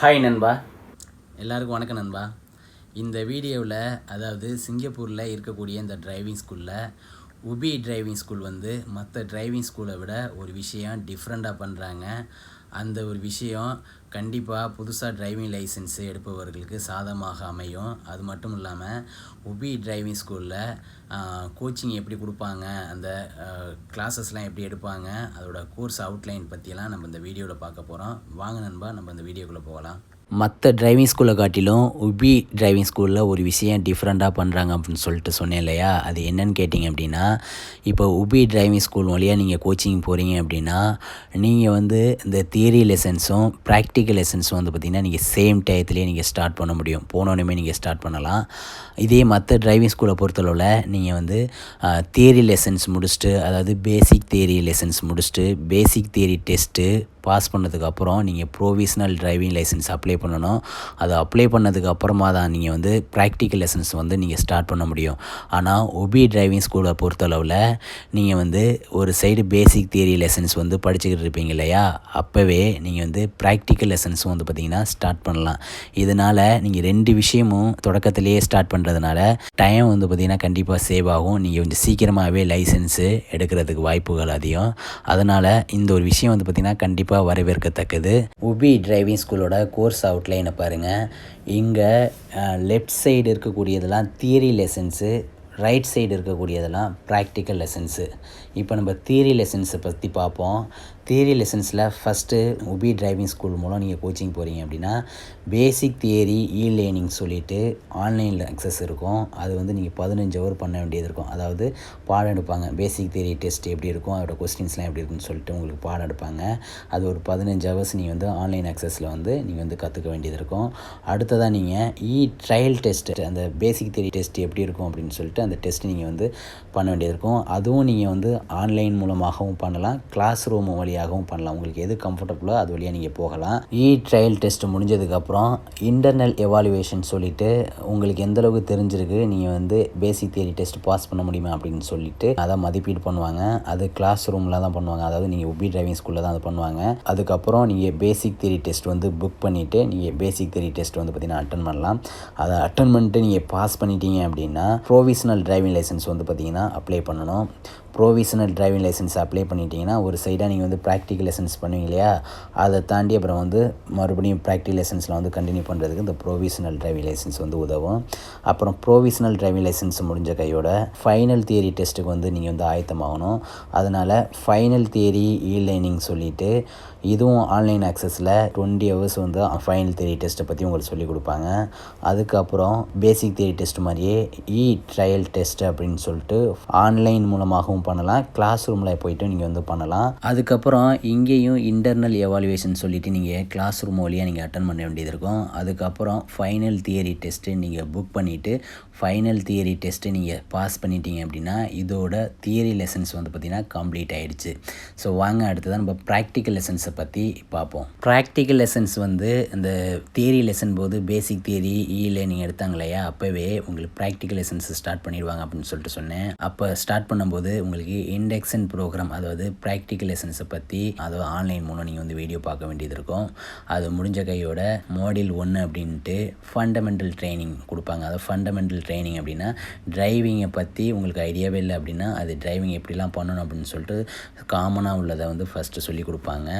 Hi நண்பா. எல்லாருக்கும் வணக்கம் நண்பா. இந்த வீடியோவில் அதாவது சிங்கப்பூரில் இருக்கக்கூடிய இந்த டிரைவிங் ஸ்கூலில் உபி டிரைவிங் ஸ்கூல் வந்து மற்ற டிரைவிங் ஸ்கூலை விட ஒரு விஷயம் டிஃப்ரெண்ட்டாக பண்ணுறாங்க அந்த ஒரு விஷயம் கண்டிப்பாக புதுசாக டிரைவிங் லைசன்ஸ் எடுப்பவர்களுக்கு சாதமாக அமையும். அது மட்டும் இல்லாமல் உபி டிரைவிங் ஸ்கூலில் கோச்சிங் எப்படி கொடுப்பாங்க அந்த கிளாஸஸ்லாம் எப்படி எடுப்பாங்க அதோட கோர்ஸ் அவுட்லைன் பற்றியெல்லாம் நம்ம இந்த வீடியோவில் பார்க்க போகிறோம் வாங்க நண்பா நம்ம இந்த வீடியோக்குள்ளே போகலாம். மற்ற டிரைவிங் ஸ்கூலை காட்டிலும் உபி டிரைவிங் ஸ்கூலில் ஒரு விஷயம் டிஃப்ரெண்ட்டாக பண்ணுறாங்க அப்படின்னு சொல்லிட்டு சொன்னேன் இல்லையா? அது என்னன்னு கேட்டிங்க அப்படின்னா இப்போ உபி டிரைவிங் ஸ்கூல் வழியாக நீங்கள் கோச்சிங் போகிறீங்க அப்படின்னா நீங்கள் வந்து இந்த தியரி லெசன்ஸும் ப்ராக்டிக்கல் லெசன்ஸும் வந்து பார்த்திங்கன்னா நீங்கள் சேம் டயத்துலேயே நீங்கள் ஸ்டார்ட் பண்ண முடியும். போனோடனே நீங்கள் ஸ்டார்ட் பண்ணலாம். இதே மற்ற டிரைவிங் ஸ்கூலை பொறுத்தளவில் நீங்கள் வந்து தியரி லெசன்ஸ் முடிச்சுட்டு அதாவது பேசிக் தியரி லெசன்ஸ் முடிச்சுட்டு பேசிக் தியரி டெஸ்ட்டு பாஸ் பண்ணதுக்கப்புறம் நீங்கள் ப்ரொவிஷ்னல் டிரைவிங் லைசன்ஸ் அப்ளை பண்ணணும். அது அப்ளை பண்ணதுக்கு அப்புறமா தான் நீங்கள் வந்து ப்ராக்டிக்கல் லெசன்ஸ் வந்து நீங்கள் ஸ்டார்ட் பண்ண முடியும். ஆனால் ஒபி டிரைவிங் ஸ்கூலை பொறுத்தளவில் நீங்கள் வந்து ஒரு சைடு பேசிக் தியரி லெசன்ஸ் வந்து படிச்சுக்கிட்டு இருப்பீங்க இல்லையா? அப்போவே நீங்கள் வந்து ப்ராக்டிக்கல் லெசன்ஸும் வந்து பார்த்திங்கன்னா ஸ்டார்ட் பண்ணலாம். இதனால் நீங்கள் ரெண்டு விஷயமும் தொடக்கத்திலேயே ஸ்டார்ட் பண்ணுறதுனால டைம் வந்து பார்த்திங்கன்னா கண்டிப்பாக சேவ் ஆகும். நீங்கள் கொஞ்சம் சீக்கிரமாகவே லைசன்ஸு எடுக்கிறதுக்கு வாய்ப்புகள் அதிகம். அதனால் இந்த ஒரு விஷயம் வந்து பார்த்திங்கன்னா கண்டிப்பாக வரவேற்கத்தக்கது. உபி டிரைவிங் ஸ்கூலோட கோர்ஸ் அவுட்லைனை பாருங்கள் இங்கே லெஃப்ட் சைடு இருக்கக்கூடியதெல்லாம் தியரி லெசன்ஸு ரைட் சைடு இருக்கக்கூடியதெல்லாம் ப்ராக்டிக்கல் லெசன்ஸு இப்போ நம்ம தியரி லெசன்ஸை பற்றி பார்ப்போம் தியரி லெசன்ஸில் ஃபஸ்ட்டு உபி டிரைவிங் ஸ்கூல் மூலம் நீங்கள் கோச்சிங் போகிறீங்க அப்படின்னா பேசிக் தியரி இ லேர்னிங் சொல்லிவிட்டு ஆன்லைனில் அக்சஸ் இருக்கும். அது வந்து நீங்கள் பதினஞ்சு ஹவர் பண்ண வேண்டியது இருக்கும். அதாவது பாடம் எடுப்பாங்க. பேசிக் தியரி டெஸ்ட் எப்படி இருக்கும் அதோட கொஸ்டின்ஸ்லாம் எப்படி இருக்குன்னு சொல்லிட்டு உங்களுக்கு பாடம் எடுப்பாங்க. அது ஒரு பதினஞ்சு ஹவர்ஸ் நீங்கள் வந்து ஆன்லைன் அக்சஸில் வந்து நீங்கள் வந்து கற்றுக்க வேண்டியது இருக்கும். அடுத்ததாக நீங்கள் இ ட்ரையல் டெஸ்ட் அந்த பேசிக் தியரி டெஸ்ட் எப்படி இருக்கும் அப்படின்னு சொல்லிட்டு அந்த டெஸ்ட் நீங்கள் வந்து பண்ண வேண்டியது இருக்கும். அதுவும் நீங்கள் வந்து ஆன்லைன் மூலமாகவும் பண்ணலாம். கிளாஸ் ரூம் வழியாகவும் பண்ணலாம். உங்களுக்கு எது கம்ஃபர்டபுளோ அது வழியாக நீங்கள் போகலாம். இ ட்ரையல் டெஸ்ட் முடிஞ்சதுக்கப்புறம் இன்டர்னல் எவாலுவேஷன் சொல்லிவிட்டு உங்களுக்கு எந்த அளவுக்கு தெரிஞ்சிருக்கு நீங்கள் வந்து பேசிக் தியரி டெஸ்ட் பாஸ் பண்ண முடியுமா அப்படின்னு சொல்லிட்டு அதை மதிப்பீடு பண்ணுவாங்க. அது கிளாஸ் ரூமில் தான் பண்ணுவாங்க. அதாவது நீங்கள் உபி டிரைவிங் ஸ்கூலில் தான் அது பண்ணுவாங்க. அதுக்கப்புறம் நீங்கள் பேசிக் தியரி டெஸ்ட் வந்து புக் பண்ணிவிட்டு நீங்கள் பேசிக் தியரி டெஸ்ட் வந்து பார்த்தீங்கன்னா அட்டன் பண்ணலாம். அதை அட்டன் பண்ணிட்டு நீங்கள் பாஸ் பண்ணிட்டீங்க அப்படின்னா ப்ரோவிஷனல் டிரைவிங் லைசன்ஸ் வந்து பார்த்தீங்கன்னா அப்ளை பண்ணணும். ப்ரோவிஷனல் டிரைவிங் லைசன்ஸ் அப்ளை பண்ணிட்டீங்கன்னா ஒரு சைடாக நீங்கள் வந்து ப்ராக்டிக்கல் லெசன்ஸ் பண்ணுவீங்க இல்லையா? அதை தாண்டி அப்புறம் வந்து மறுபடியும் ப்ராக்டிக்கல் லெசன்ஸில் வந்து கண்டினியூ பண்ணுறதுக்கு இந்த ப்ரோவிஷனல் டிரைவிங் லைசன்ஸ் வந்து உதவும். அப்புறம் ப்ரொவிஷனல் டிரைவிங் லைசன்ஸ் முடிஞ்ச கையோட ஃபைனல் தியரி டெஸ்ட்டுக்கு வந்து நீங்கள் வந்து ஆயத்தமாகணும். அதனால் ஃபைனல் தியரி இ லைனிங் சொல்லிவிட்டு இதுவும் ஆன்லைன் ஆக்சஸில் டுவெண்ட்டி ஹவர்ஸ் வந்து ஃபைனல் தியரி டெஸ்ட்டை பற்றி உங்களுக்கு சொல்லிக் கொடுப்பாங்க. அதுக்கப்புறம் பேசிக் தியரி டெஸ்ட் மாதிரியே இ ட்ரையல் டெஸ்ட் அப்படின்னு சொல்லிட்டு ஆன்லைன் மூலமாகவும் பண்ணலாம். கிளாஸ் ரூமில் போயிட்டு நீங்கள் வந்து பண்ணலாம். அதுக்கப்புறம் அப்புறம் இங்கேயும் இன்டர்னல் எவாலுவேஷன் சொல்லிவிட்டு நீங்கள் கிளாஸ் ரூம் வழியாக நீங்கள் அட்டன் பண்ண வேண்டியது இருக்கும். அதுக்கப்புறம் ஃபைனல் தியரி டெஸ்ட்டு நீங்கள் புக் பண்ணிவிட்டு ஃபைனல் தியரி டெஸ்ட்டு நீங்கள் பாஸ் பண்ணிட்டீங்க அப்படின்னா இதோட தியரி லெசன்ஸ் வந்து பார்த்திங்கன்னா கம்ப்ளீட் ஆகிடுச்சு ஸோ வாங்க அடுத்ததான் நம்ம ப்ராக்டிக்கல் லெசன்ஸை பற்றி பார்ப்போம். ப்ராக்டிக்கல் லெசன்ஸ் வந்து இந்த தியரி லெசன் போது பேசிக் தியரி ஈயில் நீங்கள் எடுத்தாங்க இல்லையா? அப்போவே உங்களுக்கு ப்ராக்டிக்கல் லெசன்ஸ் ஸ்டார்ட் பண்ணிடுவாங்க அப்படின்னு சொல்லிட்டு சொன்னேன். அப்போ ஸ்டார்ட் பண்ணும்போது உங்களுக்கு இண்டெக்ஷன் ப்ரோக்ராம் அதாவது ப்ராக்டிக்கல் லெசன்ஸை பற்றி பற்றி அதாவது ஆன்லைன் மூலம் நீங்கள் வந்து வீடியோ பார்க்க வேண்டியது இருக்கும். அது முடிஞ்ச கையோட மாடல் ஒன்று அப்படின்ட்டு ஃபண்டமெண்டல் ட்ரைனிங் கொடுப்பாங்க. அதாவது ஃபண்டமெண்டல் ட்ரைனிங் அப்படின்னா டிரைவிங்கை பற்றி உங்களுக்கு ஐடியாவே இல்லை அப்படின்னா அது டிரைவிங் எப்படிலாம் பண்ணணும் அப்படின்னு சொல்லிட்டு காமனாக உள்ளதை வந்து ஃபஸ்ட்டு சொல்லி கொடுப்பாங்க.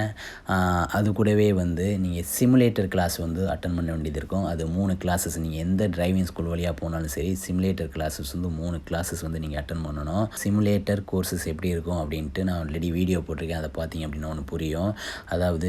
அது கூடவே வந்து நீங்கள் சிமுலேட்டர் கிளாஸ் வந்து அட்டன் பண்ண வேண்டியது இருக்கும். அது மூணு கிளாஸஸ் நீங்கள் எந்த டிரைவிங் ஸ்கூல் வழியாக போனாலும் சரி சிமுலேட்டர் கிளாஸஸ் வந்து மூணு கிளாஸஸ் வந்து நீங்கள் அட்டன் பண்ணணும். சிமுலேட்டர் கோர்சஸ் எப்படி இருக்கும் அப்படின்ட்டு நான் ஆல்ரெடி வீடியோ போட்டிருக்கேன். அதை பார்த்து பார்த்தீங்க அப்படின்னா ஒன்று புரியும். அதாவது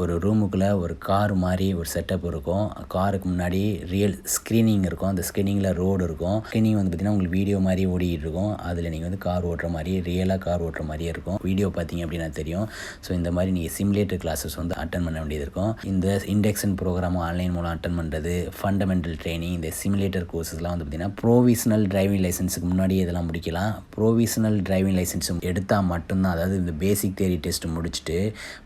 ஒரு ரூமுக்குள்ளே ஒரு கார் மாதிரி ஒரு செட்டப் இருக்கும். காருக்கு முன்னாடி ரியல் ஸ்க்ரீனிங் இருக்கும். அந்த ஸ்க்ரீனிங்கில் ரோடு இருக்கும். ஸ்க்ரீனிங் வந்து பார்த்திங்கன்னா உங்களுக்கு வீடியோ மாதிரி ஓடிட்டு இருக்கும். அதில் நீங்கள் வந்து கார் ஓட்டுற மாதிரி ரியலாக கார் ஓட்டுற மாதிரியே இருக்கும். வீடியோ பார்த்தீங்க அப்படின்னா தெரியும். ஸோ இந்த மாதிரி நீங்கள் சிமுலேட்டர் கிளாஸஸ் வந்து அட்டன் பண்ண வேண்டியது இருக்கும். இந்த இண்டெக்ஷன் ப்ரோக்ராம் ஆன்லைன் மூலம் அட்டன் பண்ணுறது ஃபண்டமெண்டல் ட்ரைனிங் இந்த சிமுலேட்டர் கோர்ஸஸ்லாம் வந்து பார்த்திங்கன்னா ப்ரோவிஷனல் டிரைவிங் லைசன்ஸுக்கு முன்னாடி இதெல்லாம் முடிக்கலாம். ப்ரோவிஷனல் டிரைவிங் லைசன்ஸும் எடுத்தால் மட்டும்தான் அதாவது இந்த பேசிக் தேரி டெஸ்ட் டெஸ்ட்டு முடிச்சுட்டு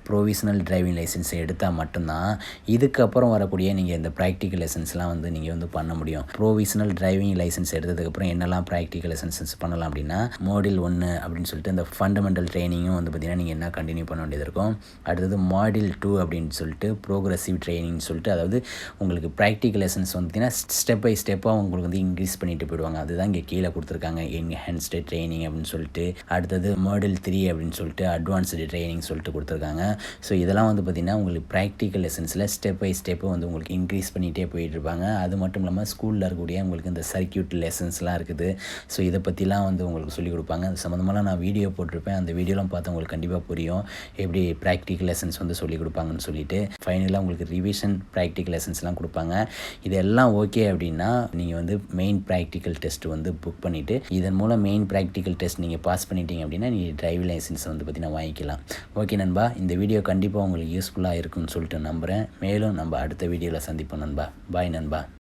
ப்ரொவிஷனல் டிரைவிங் லைசன்ஸ் எடுத்தால் மட்டும்தான் இதுக்கப்புறம் வரக்கூடிய நீங்கள் இந்த ப்ராக்டிக்கல் லெசன்ஸ்லாம் வந்து நீங்கள் வந்து பண்ண முடியும். ப்ரொவிஷனல் டிரைவிங் லைசன்ஸ் எடுத்ததுக்கப்புறம் என்னெல்லாம் ப்ராக்டிக்கல் லெசன்ஸ் பண்ணலாம் அப்படின்னா மாடில் ஒன்று அப்படின்னு சொல்லிட்டு இந்த ஃபண்டமெண்டல் ட்ரைனிங்கும் வந்து பார்த்திங்கன்னா நீங்கள் என்ன கண்டினியூ பண்ண வேண்டியது இருக்கும். அடுத்தது மாடில் டூ அப்படின்னு சொல்லிட்டு ப்ரோக்ரஸிவ் ட்ரைனிங்னு சொல்லிட்டு அதாவது உங்களுக்கு ப்ராக்டிக்கல் லெசன்ஸ் வந்து பார்த்திங்கன்னா ஸ்டெப் பை ஸ்டெப்பாக உங்களுக்கு வந்து இன்க்ரீஸ் பண்ணிட்டு போயிடுவாங்க. அதுதான் இங்கே கீழே கொடுத்துருக்காங்க. என்ஹான்ஸ்டு ட்ரைனிங் அப்படின்னு சொல்லிட்டு. அடுத்தது மாடல் த்ரீ அப்படின்னு சொல்லிட்டு அட்வான்ஸ்டு ட்ரைனிங் ட்ரைனிங் சொல்லிட்டு கொடுத்துருக்காங்க. ஸோ இதெல்லாம் வந்து பார்த்திங்கன்னா உங்களுக்கு ப்ராக்டிக்கல் லெசன்ஸில் ஸ்டெப் பை ஸ்டெப்பு வந்து உங்களுக்கு இன்க்ரீஸ் பண்ணிகிட்டே போயிட்டுருப்பாங்க அது மட்டும் இல்லாமல் ஸ்கூலில் இருக்கக்கூடிய உங்களுக்கு இந்த சர்க்கியூட் லெசன்ஸ்லாம் இருக்குது. ஸோ இதை பற்றிலாம் வந்து உங்களுக்கு சொல்லிக் கொடுப்பாங்க. அது சம்மந்தமாக நான் வீடியோ போட்டிருப்பேன். அந்த வீடியோலாம் பார்த்து உங்களுக்கு கண்டிப்பாக புரியும். எப்படி ப்ராக்டிக்கல் லெசன்ஸ் வந்து சொல்லிக் கொடுப்பாங்கன்னு சொல்லிட்டு. ஃபைனலாக உங்களுக்கு ரிவிஷன் ப்ராக்டிக்கல் லெசன்ஸ்லாம் கொடுப்பாங்க. இதெல்லாம் ஓகே அப்படின்னா நீங்கள் வந்து மெயின் ப்ராக்டிக்கல் டெஸ்ட் வந்து புக் பண்ணிவிட்டு இதன் மூலம் மெயின் ப்ராக்டிக்கல் டெஸ்ட் நீங்கள் பாஸ் பண்ணிட்டீங்க அப்படின்னா நீங்கள் டிரைவிங் லைசன்ஸ் வந்து பார்த்தீங்கன்னா வாங்கிக்கலாம். ஓகே நண்பா இந்த வீடியோ கண்டிப்பாக உங்களுக்கு யூஸ்ஃபுல்லாக இருக்கும்னு சொல்லிட்டு நம்புகிறேன் மேலும் நம்ம அடுத்த வீடியோவில் சந்திப்போம் நண்பா. பாய் நண்பா.